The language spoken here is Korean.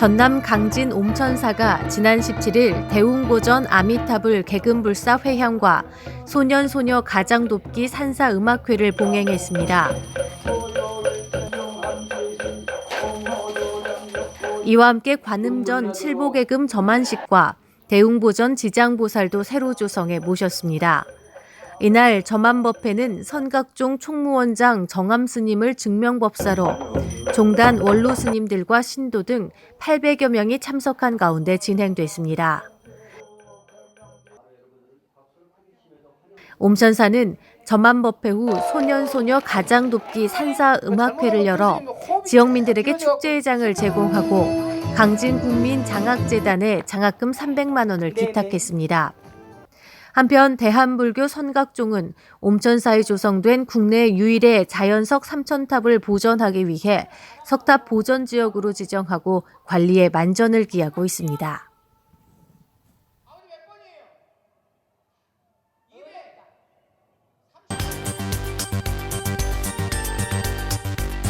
전남 강진 옴천사가 지난 17일 대웅고전 아미타불 개금불사 회향과 소년소녀 가장돕기 산사 음악회를 봉행했습니다. 이와 함께 관음전 칠보개금 점안식과 대웅보전 지장보살도 새로 조성해 모셨습니다. 이날 점안법회는 선각종 총무원장 정암 스님을 증명법사로 종단 원로 스님들과 신도 등 800여 명이 참석한 가운데 진행됐습니다. 옴천사는 점안법회 후 소년소녀 가장 돕기 산사 음악회를 열어 지역민들에게 축제의 장을 제공하고 강진국민 장학재단에 장학금 300만 원을 기탁했습니다. 한편 대한불교 선각종은 옴천사에 조성된 국내 유일의 자연석 삼천탑을 보존하기 위해 석탑 보존 지역으로 지정하고 관리에 만전을 기하고 있습니다.